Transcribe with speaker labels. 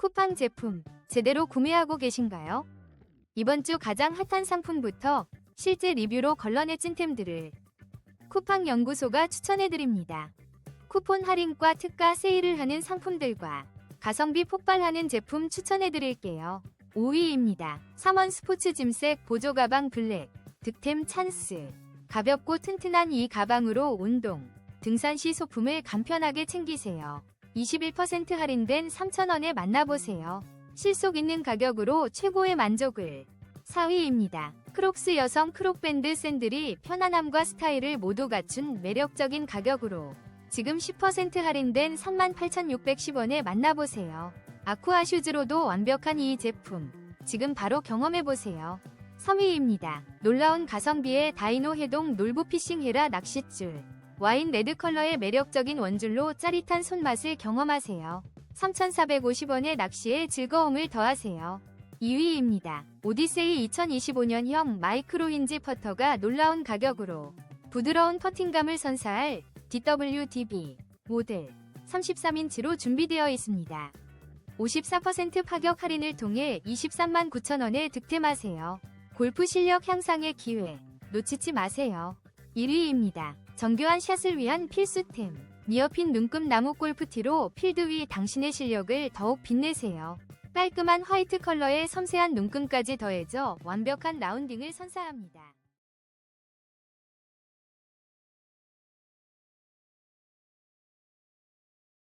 Speaker 1: 쿠팡 제품 제대로 구매하고 계신가요? 이번 주 가장 핫한 상품부터 실제 리뷰로 걸러내 찐템들을 쿠팡 연구소가 추천해드립니다. 쿠폰 할인과 특가 세일을 하는 상품들과 가성비 폭발하는 제품 추천해드릴게요. 5위입니다. 3원 스포츠 짐색 보조 가방 블랙 득템 찬스 가볍고 튼튼한 이 가방으로 운동, 등산 시 소품을 간편하게 챙기세요. 21% 할인된 3,000원에 만나보세요. 실속 있는 가격으로 최고의 만족을. 4위입니다. 크록스 여성 크록밴드 샌들이 편안함과 스타일을 모두 갖춘 매력적인 가격으로 지금 10% 할인된 38,610원에 만나보세요. 아쿠아 슈즈로도 완벽한 이 제품. 지금 바로 경험해보세요. 3위입니다. 놀라운 가성비의 다이노 해동 놀부 피싱 헤라 낚싯줄. 와인 레드 컬러의 매력적인 원줄로 짜릿한 손맛을 경험하세요. 3,450원의 낚시에 즐거움을 더하세요. 2위입니다. 오디세이 2025년형 마이크로 힌지 퍼터가 놀라운 가격으로 부드러운 퍼팅감을 선사할 DWDB 모델 33인치로 준비되어 있습니다. 54% 파격 할인을 통해 23만 9천원에 득템하세요. 골프 실력 향상의 기회 놓치지 마세요. 1위입니다. 정교한 샷을 위한 필수템 니어핀 눈금 나무 골프티로 필드 위 당신의 실력을 더욱 빛내세요. 깔끔한 화이트 컬러의 섬세한 눈금까지 더해져 완벽한 라운딩을 선사합니다.